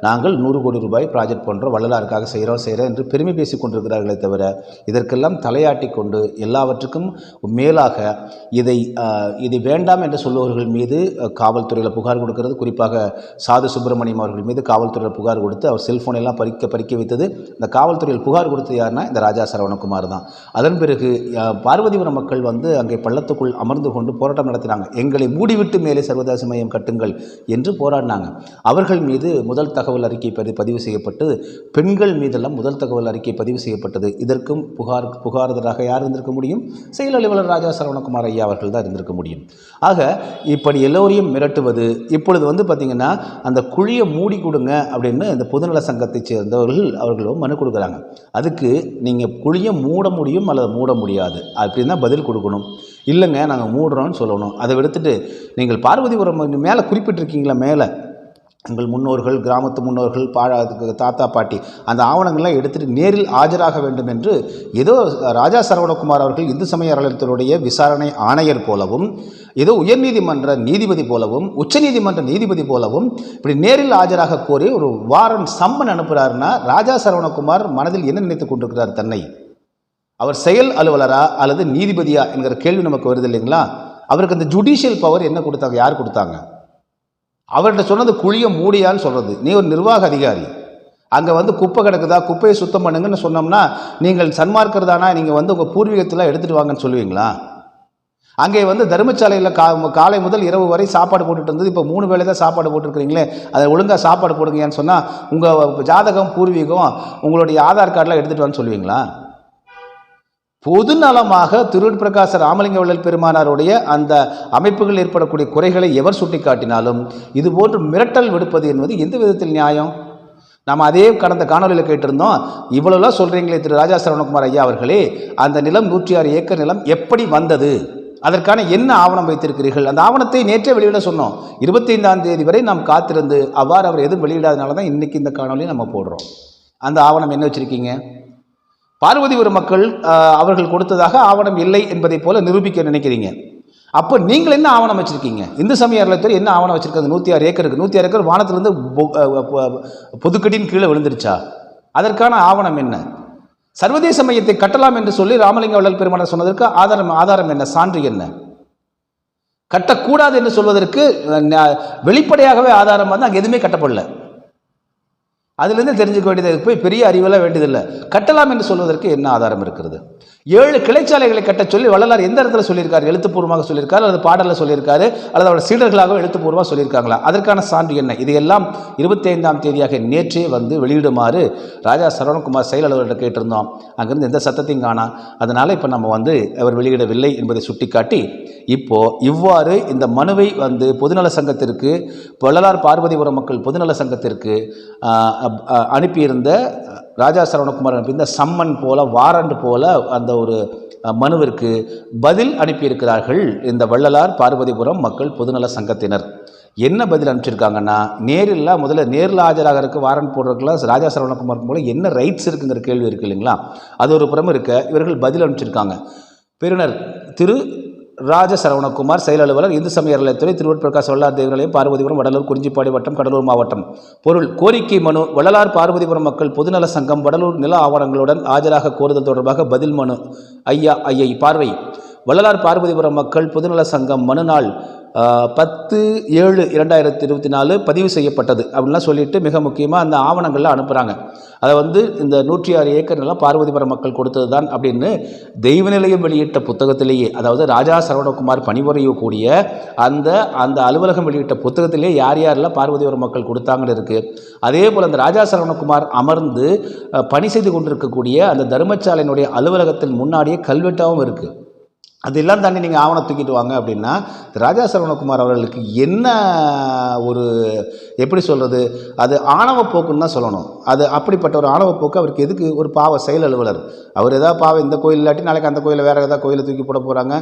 நாங்கள் நூறு கோடி ரூபாய் ப்ராஜெக்ட் பண்ணுறோம் வள்ளலாருக்காக செய்கிறோம் செய்கிறோம் என்று பெருமை பேசி கொண்டிருக்கிறார்களே தவிர இதற்கெல்லாம் தலையாட்டி கொண்டு எல்லாவற்றுக்கும் மேலாக இதை இதை வேண்டாம் என்று சொல்லுவவர்கள் மீது காவல்துறையில் புகார் கொடுக்கிறது. குறிப்பாக சாது சுப்பிரமணியம் அவர்கள் மீது காவல்துறையில் புகார் கொடுத்து அவர் செல்ஃபோன் எல்லாம் பறிக்க பறிக்க வைத்தது. இந்த காவல்துறையில் புகார் கொடுத்தது யாருன்னா இந்த ராஜா சரவணகுமார் தான். அதன் பிறகு பார்வதிபுரம் மக்கள் வந்து அங்கே கூட்டத்துக்குள் அமர்ந்து கொண்டு போராட்டம் நடத்தினாங்க. எங்களை மூடிவிட்டு மேலே சர்வதேச மையம் கட்டுங்கள் என்று போராடினாங்க. அவர்கள் மீது முதல் தகவல் அறிக்கை பதி பதிவு செய்யப்பட்டு பெண்கள் மீதெல்லாம் முதல் தகவல் அறிக்கை பதிவு செய்யப்பட்டது. இதற்கும் புகார் புகாரதராக யார் இருந்திருக்க முடியும்? செயல் அலுவலர் ராஜா சரவணகுமார் ஐயா அவர்கள் தான் இருந்திருக்க முடியும். ஆக இப்படி எல்லோரையும் மிரட்டுவது இப்பொழுது வந்து பார்த்திங்கன்னா அந்த குழியை மூடி கொடுங்க அப்படின்னு இந்த பொதுநல சங்கத்தைச் சேர்ந்தவர்கள் அவர்களும் மனு கொடுக்குறாங்க. அதுக்கு நீங்கள் குழியை மூட முடியும் அல்லது மூட முடியாது. அப்படின்னு தான் பதில் கொடுக்கணும். இல்லைங்க நாங்கள் மூடுறோம்னு சொல்லணும். அதை விடுத்துட்டு நீங்கள் பார்வதிபுரம் மேலே குறிப்பிட்டிருக்கீங்களா மேலே? உங்கள் முன்னோர்கள் கிராமத்து முன்னோர்கள் பாழா தாத்தா பாட்டி அந்த ஆவணங்கள்லாம் எடுத்துகிட்டு நேரில் ஆஜராக வேண்டும் என்று ஏதோ ராஜா சரவணகுமார் அவர்கள் இந்து சமய அறநிலையத்துறைய விசாரணை ஆணையர் போலவும் ஏதோ உயர்நீதிமன்ற நீதிபதி போலவும் உச்சநீதிமன்ற நீதிபதி போலவும் இப்படி நேரில் ஆஜராக கோரி ஒரு வாரன் சம்மன் அனுப்புகிறாருன்னா ராஜா சரவணகுமார் மனதில் என்ன நினைத்து கொண்டிருக்கிறார் தன்னை? அவர் செயல் அலுவலரா அல்லது நீதிபதியா என்கிற கேள்வி நமக்கு வருது இல்லைங்களா? அவருக்கு அந்த ஜுடிஷியல் பவர் என்ன கொடுத்தாங்க? யார் கொடுத்தாங்க? அவர்கிட்ட சொன்னது குழிய மூடியான்னு சொல்கிறது நீ ஒரு நிர்வாக அதிகாரி. அங்கே வந்து குப்பை கிடக்குதா? குப்பையை சுத்தம் பண்ணுங்கன்னு சொன்னோம்னா நீங்கள் சன்மார்க்கிறதானா நீங்கள் வந்து உங்கள் பூர்வீகத்தில் எடுத்துகிட்டு வாங்கன்னு சொல்லுவீங்களா? அங்கே வந்து தர்மசாலையில் கா காலை முதல் இரவு வரை சாப்பாடு போட்டுட்டு இருந்தது. இப்போ மூணு வேளை தான் சாப்பாடு போட்டுருக்கிறீங்களே அதை ஒழுங்காக சாப்பாடு போடுங்கன்னு சொன்னால் உங்கள் ஜாதகம் பூர்வீகம் உங்களுடைய ஆதார் கார்டெலாம் எடுத்துகிட்டு வான்னு சொல்லுவீங்களா? பொதுநலமாக திருவடி பிரகாச ராமலிங்க வள்ளல் பெருமானாருடைய அந்த அமைப்புகள் ஏற்படக்கூடிய குறைகளை எவர் சுட்டிக்காட்டினாலும் இது போன்று மிரட்டல் விடுப்பது என்பது எந்த விதத்தில் நியாயம்? நாம் அதே கடந்த காணொலியில் கேட்டிருந்தோம். இவ்வளவுலாம் சொல்கிறீங்களே திரு ராஜா சரவணகுமார் ஐயா அவர்களே அந்த நிலம் நூற்றி ஆறு ஏக்கர் நிலம் எப்படி வந்தது? அதற்கான என்ன ஆவணம் வைத்திருக்கிறீர்கள்? அந்த ஆவணத்தை நேற்றே வெளியிட சொன்னோம். இருபத்தைந்தாம் தேதி வரை நாம் காத்திருந்து அவ்வாறு அவர் எதுவும் வெளியிடாதனால தான் இன்றைக்கி இந்த காணொலியை நம்ம போடுறோம். அந்த ஆவணம் என்ன வச்சுருக்கீங்க? பார்வதிபுரம் மக்கள் அவர்கள் கொடுத்ததாக ஆவணம் இல்லை என்பதை போல நிரூபிக்க நினைக்கிறீங்க. அப்போ நீங்கள் என்ன ஆவணம் வச்சுருக்கீங்க? இந்து சமய அறத்துறை என்ன ஆவணம் வச்சுருக்காங்க நூற்றி ஆறு ஏக்கருக்கு நூற்றி ஆறு ஏக்கர் வானத்திலிருந்து பொதுக்கடியின் கீழே விழுந்துருச்சா? அதற்கான ஆவணம் என்ன? சர்வதேச மையத்தை கட்டலாம் என்று சொல்லி ராமலிங்க வள்ளல் பெருமானார் சொன்னதற்கு ஆதாரம் ஆதாரம் என்ன? சான்று என்ன? கட்டக்கூடாது என்று சொல்வதற்கு வெளிப்படையாகவே ஆதாரம் வந்து அங்கே எதுவுமே கட்டப்படல. அதுலேருந்து தெரிஞ்சுக்க வேண்டியது போய் பெரிய அறிவெல்லாம் வேண்டியதில்லை. கட்டலாம் என்று சொல்வதற்கு என்ன ஆதாரம் இருக்கிறது? ஏழு கிளைச்சாலைகளை கட்ட சொல்லி வள்ளலார் எந்த இடத்துல சொல்லியிருக்காரு? எழுத்துப்பூர்வமாக சொல்லியிருக்காரு அல்லது பாடலில் சொல்லியிருக்காரு? அல்லது அவரோட சீடர்களாக எழுத்துப்பூர்வமாக சொல்லியிருக்காங்களா? அதற்கான சான்று என்ன? இதையெல்லாம் இருபத்தி ஐந்தாம் தேதியாக நேற்றே வந்து வெளியிடுமாறு ராஜா சரவணகுமார் செயலாளர்கிட்ட கேட்டிருந்தோம். அங்கிருந்து எந்த சத்தத்தையும் காணா. அதனால் இப்போ நம்ம வந்து அவர் வெளியிடவில்லை என்பதை சுட்டிக்காட்டி இப்போது இவ்வாறு இந்த மனுவை வந்து பொதுநல சங்கத்திற்கு வள்ளலார் பார்வதிபுரம் மக்கள் பொதுநல சங்கத்திற்கு அப்- அனுப்பியிருந்த ராஜா சரவணகுமார் அனுப்பியிருந்த சம்மன் போல வாரண்ட் போல அந்த ஒரு மனுவிற்கு பதில் அனுப்பியிருக்கிறார்கள் இந்த வள்ளலார் பார்வதிபுரம் மக்கள் பொதுநல சங்கத்தினர். என்ன பதில் அனுப்பிச்சிருக்காங்கன்னா நேரில் முதல்ல நேரில் ஆஜராக இருக்க வாரண்ட் போடுறதுக்குலாம் ராஜா சரவணகுமார் போல என்ன ரைட்ஸ் இருக்குங்கிற கேள்வி இருக்கு இல்லைங்களா? அது ஒரு புறம் இருக்க இவர்கள் பதில் அனுப்பிச்சிருக்காங்க. பெருனர் திரு ராஜ சரவணகுமார் செயல் அலுவலர் இந்து சமய அறநிலையத்துறை திருவூர் பிரகாஷ் வள்ளலார் தேவநிலையம் பார்வதிபுரம் வடலூர் குறிஞ்சிப்பாடி வட்டம் கடலூர் மாவட்டம். பொருள் கோரிக்கை மனு வள்ளலார் பார்வதிபுரம் மக்கள் பொதுநல சங்கம் வடலூர் நில ஆவணங்களுடன் ஆஜராக கோருதல் தொடர்பாக பதில் மனு. ஐயா ஐயை பார்வை. வள்ளலார் பார்வதிபுரம் மக்கள் பொதுநல சங்கம் மனுநாள் பத்து ஏழு இரண்டாயிரத்தி இருபத்தி நாலு பதிவு செய்யப்பட்டது அப்படின்லாம் சொல்லிட்டு மிக முக்கியமாக அந்த ஆவணங்கள்லாம் அனுப்புகிறாங்க அதை வந்து இந்த நூற்றி ஆறு ஏக்கர் பார்வதிபுர மக்கள் கொடுத்தது தான் அப்படின்னு தெய்வ நிலையம் வெளியிட்ட புத்தகத்திலேயே அதாவது ராஜா சரவணகுமார் பணிபுரியக்கூடிய அந்த அந்த அலுவலகம் வெளியிட்ட புத்தகத்திலே யார் யாரெல்லாம் பார்வதிபுரம் மக்கள் கொடுத்தாங்கன்னு இருக்குது அதே போல் அந்த ராஜா சரவணகுமார் அமர்ந்து பணி செய்து கொண்டிருக்கக்கூடிய அந்த தர்மசாலையினுடைய அலுவலகத்தின் முன்னாடியே கல்வெட்டாகவும் இருக்குது அதெல்லாம் தாண்டி நீங்கள் ஆவணம் தூக்கிட்டு வாங்க அப்படின்னா ராஜா சரவணகுமார் அவர்களுக்கு என்ன ஒரு எப்படி சொல்கிறது அது ஆணவ போக்குன்னு தான் சொல்லணும். அது அப்படிப்பட்ட ஒரு ஆணவ போக்கு அவருக்கு எதுக்கு? ஒரு பாவ செயல் அலுவலர். அவர் ஏதாவது பாவம் இந்த கோயில் இல்லாட்டி நாளைக்கு அந்த கோயிலில் வேறு ஏதாவது கோயிலை தூக்கி போட போகிறாங்க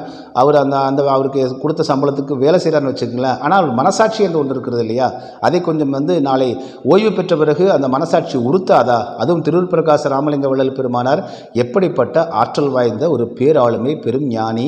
அவர் அந்த அந்த அவருக்கு கொடுத்த சம்பளத்துக்கு வேலை செய்கிறான்னு வச்சுக்கங்களேன். ஆனால் மனசாட்சி என்று ஒன்று இருக்கிறது இல்லையா? அதை கொஞ்சம் வந்து நாளை ஓய்வு பெற்ற பிறகு அந்த மனசாட்சி உறுத்தாதா? அதுவும் திருவூர் பிரகாச ராமலிங்க வள்ளல் பெருமானார் எப்படிப்பட்ட ஆற்றல் வாய்ந்த ஒரு பேராளுமை பெரும் ஞானி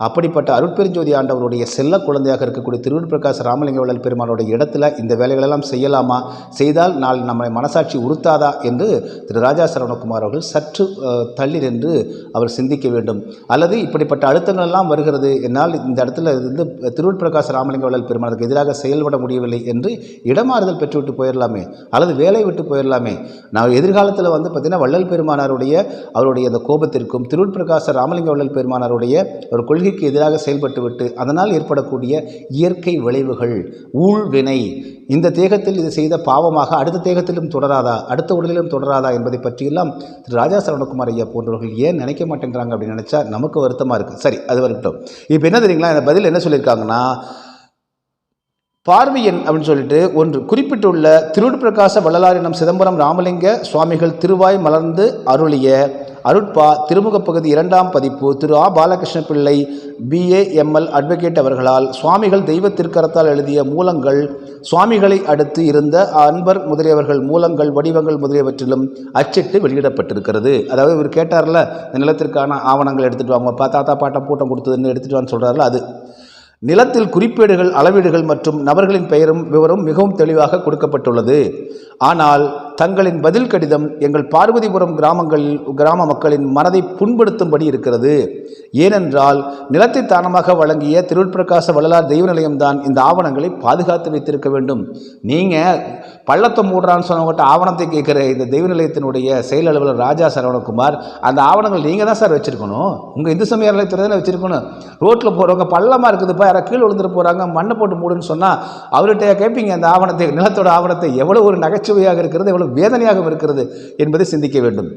அப்படிப்பட்ட அருட்பெருஞ்சோதி ஆண்டவருடைய செல்ல குழந்தையாக இருக்கக்கூடிய திருவூர் பிரகாஷ் ராமலிங்கவள்ளல் பெருமானுடைய இடத்துல இந்த வேலைகளெல்லாம் செய்யலாமா? செய்தால் நாள் நம்மை மனசாட்சி உறுத்தாதா? என்று திரு ராஜா சரவணகுமார் அவர்கள் சற்று தள்ளி நின்று அவர் சிந்திக்க வேண்டும். அல்லது இப்படிப்பட்ட அழுத்தங்கள் எல்லாம் வருகிறது என்னால் இந்த இடத்துல இருந்து திருவூர் பிரகாஷ் ராமலிங்க வள்ளல் பெருமானுக்கு எதிராக செயல்பட முடியவில்லை என்று இடமாறுதல் பெற்றுவிட்டு போயிடலாமே அல்லது வேலை விட்டு போயிடலாமே நான் எதிர்காலத்தில் வந்து பார்த்தீங்கன்னா வள்ளல் பெருமானாருடைய அவருடைய அந்த கோபத்திற்கும் திருவூர் பிரகாச ராமலிங்க வள்ளல் பெருமானாருடைய ஒரு கொள்கைக்கு எதிராக செயல்பட்டுவிட்டு அதனால் ஏற்படக்கூடிய இயற்கை விளைவுகள் ஊழ்வினை இந்த தேகத்தில் இது செய்த பாவமாக அடுத்த தேகத்திலும் தொடராதா? அடுத்த உடலிலும் தொடராதா என்பதை பற்றியெல்லாம் திரு ராஜா சரவணகுமார் ஐயா போன்றவர்கள் ஏன் நினைக்க மாட்டேங்கிறாங்க அப்படின்னு நினச்சா நமக்கு வருத்தமாக இருக்குது சரி அது வரட்டும். இப்போ என்ன தெரியுங்களா? இந்த பதில் என்ன சொல்லியிருக்காங்கன்னா பார்வையன் அப்படின்னு சொல்லிட்டு ஒன்று குறிப்பிட்டுள்ள திருடு பிரகாச வள்ளலார் எனும் சிதம்பரம் ராமலிங்க சுவாமிகள் திருவாய் மலர்ந்து அருளிய அருட்பா திருமுகப் பகுதி இரண்டாம் பதிப்பு திரு ஆ. பாலகிருஷ்ண பிள்ளை பிஏஎம்எல் அட்வொகேட் அவர்களால் சுவாமிகள் தெய்வ திருக்கரத்தால் எழுதிய மூலங்கள் சுவாமிகளை அடுத்து இருந்த அன்பர் முதலியவர்கள் மூலங்கள் வடிவங்கள் முதலியவற்றிலும் அச்சிட்டு வெளியிடப்பட்டிருக்கிறது. அதாவது இவர் கேட்டார்ல இந்த நிலத்திற்கான ஆவணங்கள் எடுத்துகிட்டு வாங்க பா தாத்தா பாட்டம் பூட்டம் கொடுத்ததுன்னு எடுத்துகிட்டு வான்னு சொல்கிறாருல அது. நிலத்தில் குறிப்பேடுகள் அளவீடுகள் மற்றும் நபர்களின் பெயரும் விவரம் மிகவும் தெளிவாக கொடுக்கப்பட்டுள்ளது. ஆனால் தங்களின் பதில் கடிதம் எங்கள் பார்வதிபுரம் கிராமங்களில் கிராம மக்களின் மனதை புண்படுத்தும்படி இருக்கிறது. ஏனென்றால் நிலத்தை தானமாக வழங்கிய திருவிற்பிரகாச வள்ளலார் தெய்வ நிலையம்தான் இந்த ஆவணங்களை பாதுகாத்து வைத்திருக்க வேண்டும். நீங்கள் பள்ளத்தை மூடுறான்னு சொன்னவங்ககிட்ட ஆவணத்தை கேட்குற இந்த தெய்வ நிலையத்தினுடைய செயல் அலுவலர் ராஜா சரவணகுமார் அந்த ஆவணங்கள் நீங்கள் தான் சார் வச்சுருக்கணும். உங்கள் இந்து சமய அறநிலையத்துறை வச்சுருக்கணும். ரோட்டில் போகிறவங்க பள்ளமாக இருக்குதுப்பா யாராவது கீழே விழுந்துட்டு போகிறாங்க மண்ணை போட்டு மூடுன்னு சொன்னால் அவர்கிட்ட கேட்பீங்க அந்த ஆவணத்தை நிலத்தோட ஆவணத்தை எவ்வளோ ஒரு நகைச்சுவையாக இருக்கிறது எவ்வளோ வேதனையாக இருக்கிறது என்பதை சிந்திக்க வேண்டும்.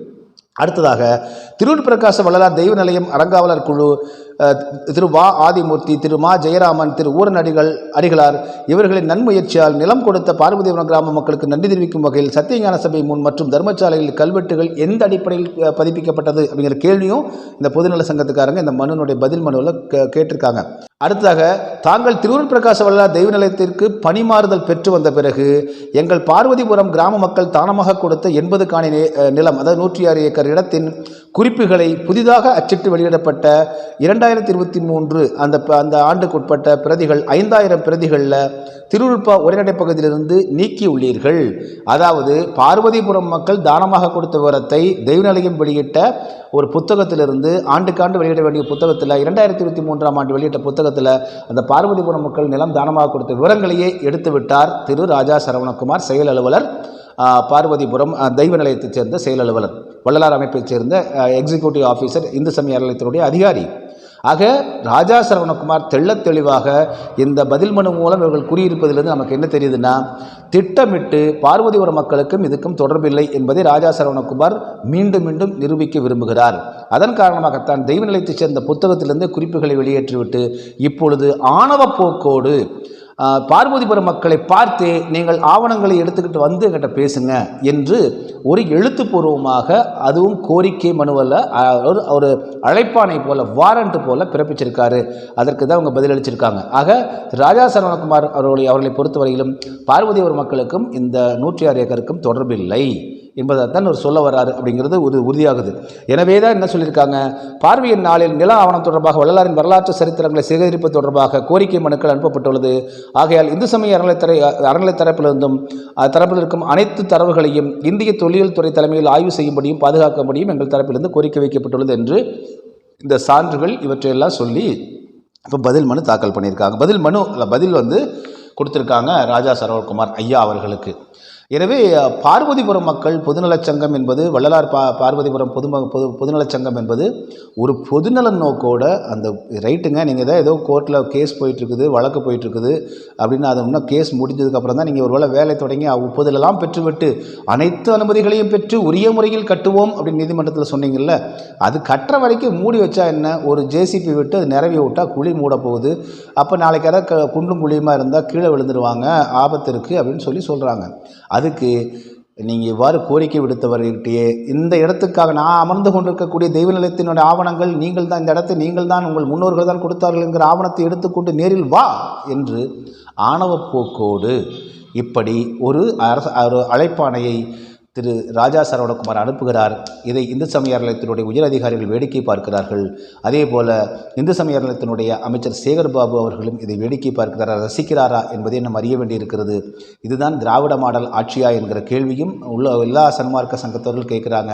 அடுத்ததாக திருவன் பிரகாச வள்ளலார் தெய்வ நிலையம் அறங்காவலர் குழு திரு வா ஆதிமூர்த்தி திரு மா ஜெயராமன் திரு ஊரநடிகள் அடிகளார் இவர்களின் நன்முயற்சியால் நிலம் கொடுத்த பார்வதிபுரம் கிராம மக்களுக்கு நன்றி தெரிவிக்கும் வகையில் சத்தியஞான சபை முன் மற்றும் தர்மசாலையில் கல்வெட்டுகள் எந்த அடிப்படையில் பதிப்பிக்கப்பட்டது அப்படிங்கிற கேள்வியும் இந்த பொதுநல சங்கத்துக்காரங்க இந்த மனுனுடைய பதில் மனுவில் கேட்டிருக்காங்க. அடுத்ததாக தாங்கள் திருவூர் பிரகாச வல்லா தெய்வ நிலையத்திற்கு பணிமாறுதல் பெற்று வந்த பிறகு எங்கள் பார்வதிபுரம் கிராம மக்கள் தானமாக கொடுத்த எண்பது காணி நிலம் அதாவது நூற்றி ஆறு ஏக்கர் இடத்தின் குறிப்புகளை புதிதாக அச்சிட்டு வெளியிடப்பட்ட இரண்டாயிரத்தி ரெண்டாயிரத்தி இருபத்தி மூன்று அந்த ப- அந்த ஆண்டுக்குட்பட்ட பிரதிகள் ஐந்தாயிரம் பிரதிகளில் திருவுருப்பா உரைநடை பகுதியிலிருந்து நீக்கி உள்ளீர்கள். அதாவது பார்வதிபுரம் மக்கள் தானமாக கொடுத்த விவரத்தை தெய்வநிலையம் வெளியிட்ட ஒரு புத்தகத்திலிருந்து ஆண்டுக்காண்டு வெளியிட வேண்டிய புத்தகத்தில் இரண்டாயிரத்தி இருபத்தி மூன்றாம் ஆண்டு வெளியிட்ட புத்தகத்தில் அந்த பார்வதிபுரம் மக்கள் நிலம் தானமாக கொடுத்த விவரங்களையே எடுத்துவிட்டார் திரு ராஜா சரவணகுமார் செயல் அலுவலர் பார்வதிபுரம் தெய்வ நிலையத்தைச் சேர்ந்த செயல் அலுவலர் வள்ளலார் அமைப்பைச் சேர்ந்த எக்ஸிக்யூட்டிவ் ஆஃபீஸர் இந்து சமய அறநிலையத்தினுடைய அதிகாரி. ஆக ராஜா சரவணகுமார் தெள்ளத் தெளிவாக இந்த பதில் மனு மூலம் இவர்கள் கூறியிருப்பதிலிருந்து நமக்கு என்ன தெரியுதுன்னா திட்டமிட்டு பார்வதிபுரம் மக்களுக்கும் இதுக்கும் தொடர்பில்லை என்பதை ராஜா சரவணகுமார் மீண்டும் மீண்டும் நிரூபிக்க விரும்புகிறார். அதன் காரணமாகத்தான் தெய்வ நிலையத்தைச் சேர்ந்த புத்தகத்திலிருந்து குறிப்புகளை வெளியேற்றிவிட்டு இப்பொழுது ஆணவ போக்கோடு பார்வதிபுரம் மக்களை பார்த்து நீங்கள் ஆவணங்களை எடுத்துக்கிட்டு வந்து என்கிட்ட பேசுங்க என்று ஒரு எழுத்துப்பூர்வமாக அதுவும் கோரிக்கை மனுவல்ல ஒரு ஒரு அழைப்பானை போல வாரண்ட்டு போல பிறப்பிச்சிருக்காரு. அதற்கு தான் அவங்க பதிலளிச்சிருக்காங்க. ஆக ராஜா சரவணகுமார் அவர்களை அவர்களை பொறுத்தவரையிலும் பார்வதிபுரம் மக்களுக்கும் இந்த நூற்றி ஆறு ஏக்கருக்கும் தொடர்பில்லை. என்பதைத்தான் அவர் சொல்ல வர்றாரு அப்படிங்கிறது ஒரு உறுதியாகுது. எனவே தான் என்ன சொல்லியிருக்காங்க? பார்வையின் நாளில் நில ஆவணம் தொடர்பாக வள்ளலாரின் வரலாற்று சரித்திரங்களை சேகரிப்பு தொடர்பாக கோரிக்கை மனுக்கள் அனுப்பப்பட்டுள்ளது. ஆகையால் இந்து சமய அறநிலைத்துறை அறநிலை தரப்பிலிருந்தும் தரப்பில் இருக்கும் அனைத்து தரவுகளையும் இந்திய தொழில் துறை தலைமையில் ஆய்வு செய்யும்படியும் பாதுகாக்கும்படியும் எங்கள் தரப்பிலிருந்து கோரிக்கை வைக்கப்பட்டுள்ளது என்று இந்த சான்றுகள் இவற்றையெல்லாம் சொல்லி இப்போ பதில் மனு தாக்கல் பண்ணியிருக்காங்க. பதில் மனு பதில் வந்து கொடுத்துருக்காங்க ராஜா சரவணகுமார் ஐயா அவர்களுக்கு. எனவே பார்வதிபுரம் மக்கள் பொதுநலச் சங்கம் என்பது வள்ளலார் பா பார்வதிபுரம் பொது பொது பொதுநலச் சங்கம் என்பது ஒரு பொதுநல நோக்கோட அந்த ரைட்டுங்க. நீங்கள் தான் ஏதோ கோர்ட்டில் கேஸ் போயிட்டுருக்குது வழக்கு போயிட்டுருக்குது அப்படின்னு அது இன்னும் கேஸ் முடிஞ்சதுக்கப்புறம் தான் நீங்கள் ஒருவேளை வேலை தொடங்கி ஒப்புதலெல்லாம் பெற்றுவிட்டு அனைத்து அனுமதிகளையும் பெற்று உரிய முறையில் கட்டுவோம் அப்படின்னு நீதிமன்றத்தில் சொன்னீங்கல்ல அது கட்டுற வரைக்கும் மூடி வச்சா என்ன? ஒரு ஜேசிபி விட்டு அது நிரவி விட்டால் குழி மூட போகுது. அப்போ நாளைக்கு யாராவது க- குண்டும் குழியுமா இருந்தால் கீழே விழுந்துருவாங்க ஆபத்து இருக்குது அப்படின்னு சொல்லி சொல்கிறாங்க அதுக்கு நீங்கள் இவ்வாறு கோரிக்கை விடுத்தவர்கிட்டயே இந்த இடத்துக்காக நான் அமர்ந்து கொண்டிருக்கக்கூடிய தெய்வ நிலையத்தினுடைய ஆவணங்கள் நீங்கள் தான் இந்த இடத்தை நீங்கள் தான் உங்கள் முன்னோர்கள் தான் கொடுத்தார்கள் என்கிற ஆவணத்தை எடுத்துக்கொண்டு நேரில் வா என்று ஆணவப் போக்கோடு இப்படி ஒரு அரச ஒரு அழைப்பாணையை திரு ராஜா சரவணகுமார் அனுப்புகிறார். இதை இந்து சமய அறநிலையத்தினுடைய உயர் அதிகாரிகள் வேடிக்கை பார்க்கிறார்கள். அதே போல இந்து சமய அறநிலையத்தினுடைய அமைச்சர் சேகர் பாபு அவர்களும் இதை வேடிக்கை பார்க்கிறாரா ரசிக்கிறாரா என்பதை நாம் அறிய வேண்டியிருக்கிறது. இதுதான் திராவிட மாடல் ஆட்சியா என்கிற கேள்வியும் உள்ள எல்லா சன்மார்க்க சங்கத்தவர்கள் கேட்குறாங்க.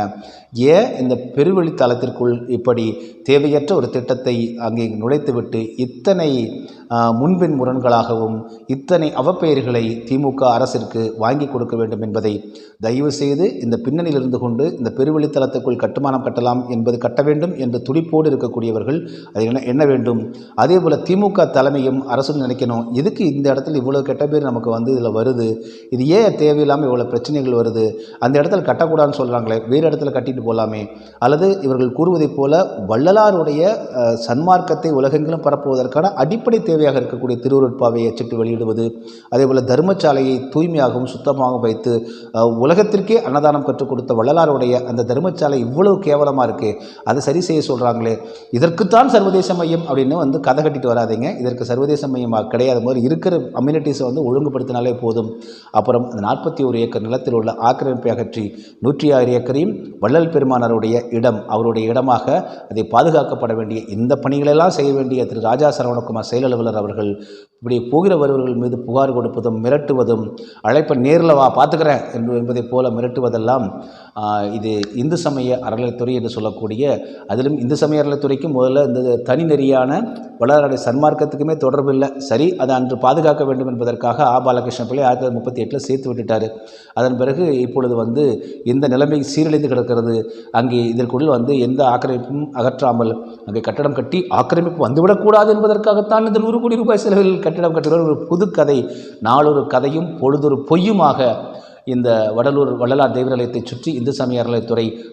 ஏன் இந்த பெருவெளி தளத்திற்குள் இப்படி தேவையற்ற ஒரு திட்டத்தை அங்கே நுழைத்துவிட்டு இத்தனை முன்பின் முரண்களாகவும் இத்தனை அவப்பெயர்களை திமுக அரசிற்கு வாங்கி கொடுக்க வேண்டும் என்பதை தயவு செய்து இந்த பின்னணியில் இருந்து கொண்டு இந்த பெருவெளித்தளத்துக்குள் கட்டுமானம் கட்டலாம் என்பது கட்ட வேண்டும் என்ற துடிப்போடு இருக்கக்கூடியவர்கள் அதை என்ன என்ன வேண்டும்? அதே போல் திமுக தலைமையும் அரசும் நினைக்கணும். எதுக்கு இந்த இடத்துல இவ்வளோ கெட்ட பேர் நமக்கு வந்து இதில் வருது? இது ஏன் தேவையில்லாமல் இவ்வளோ பிரச்சனைகள் வருது? அந்த இடத்துல கட்டக்கூடாதுன்னு சொல்கிறாங்களே வேறு இடத்துல கட்டிட்டு போகலாமே அல்லது இவர்கள் கூறுவதைப் போல வள்ளலாருடைய சன்மார்க்கத்தை உலகெங்கிலும் பரப்புவதற்கான அடிப்படை தேவை தேவையாக இருக்கக்கூடிய திருவருட்பாவையை அச்சிட்டு வெளியிடுவது அதேபோல் தர்மசாலையை தூய்மையாகவும் சுத்தமாகவும் வைத்து உலகத்திற்கே அன்னதானம் கற்றுக் கொடுத்த வள்ளலாருடைய அந்த தர்மசாலை இவ்வளவு கேவலமாக இருக்குது அதை சரி செய்ய சொல்கிறாங்களே இதற்குத்தான் சர்வதேச மையம் அப்படின்னு வந்து கதை கட்டிட்டு வராதீங்க. இதற்கு சர்வதேச மையம் கிடையாத. மாதிரி இருக்கிற அம்யூனிட்டிஸை வந்து ஒழுங்குபடுத்தினாலே போதும். அப்புறம் அந்த நாற்பத்தி ஒரு ஏக்கர் நிலத்தில் உள்ள ஆக்கிரமிப்பை அகற்றி நூற்றி ஆறு ஏக்கரையும் வள்ளல் பெருமானருடைய இடம் அவருடைய இடமாக அதை பாதுகாக்கப்பட வேண்டிய இந்த பணிகளெல்லாம் செய்ய வேண்டிய திரு ராஜா சரவணகுமார் செயல் அலுவலர் அவர்கள் இப்படி போகிற வருவர்கள் மீது புகார் கொடுப்பதும் மிரட்டுவதும் அழைப்பை நேரில் வா பார்த்துக்கிறேன் என்று என்பதைப் போல மிரட்டுவதெல்லாம் இது இந்து சமய அறநிலைத்துறை என்று சொல்லக்கூடிய அதிலும் இந்து சமய அறநிலைத்துறைக்கு முதல்ல இந்த தனி நெறியான சன்மார்க்கத்துக்குமே தொடர்பு இல்லை. சரி அதை அன்று பாதுகாக்க வேண்டும் என்பதற்காக ஆ. பாலகிருஷ்ண பிள்ளை ஆயிரத்தி தொள்ளாயிரத்தி முப்பத்தி எட்டில் சேர்த்து விட்டுட்டார். அதன் பிறகு இப்பொழுது வந்து இந்த நிலைமை சீரழிந்து கிடக்கிறது. அங்கே இதற்குள் வந்து எந்த ஆக்கிரமிப்பும் அகற்றாமல் அங்கே கட்டடம் கட்டி ஆக்கிரமிப்பு வந்துவிடக்கூடாது என்பதற்காகத்தான் இந்த நூறு கோடி ரூபாய் செலவில் கட்டிடம் கட்டுகிற ஒரு புது கதை நாளொரு கதையும் பொழுதொரு பொய்யுமாக இந்த வடலூர் வள்ளலார் தெய்வநிலையத்தை சுற்றி இந்து சமய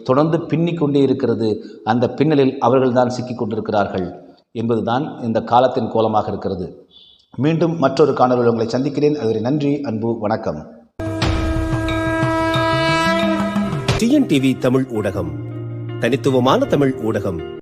தொடர்ந்து பின்னிக் கொண்டே இருக்கிறது. அந்த பின்னலில் அவர்கள்தான் சிக்கிக் கொண்டிருக்கிறார்கள் என்பதுதான் இந்த காலத்தின் கோலமாக இருக்கிறது. மீண்டும் மற்றொரு காணொலியில் உங்களை சந்திக்கிறேன். அதுவரை நன்றி அன்பு வணக்கம். டிஎன்டிவி தமிழ் ஊடகம். தனித்துவமான தமிழ் ஊடகம்.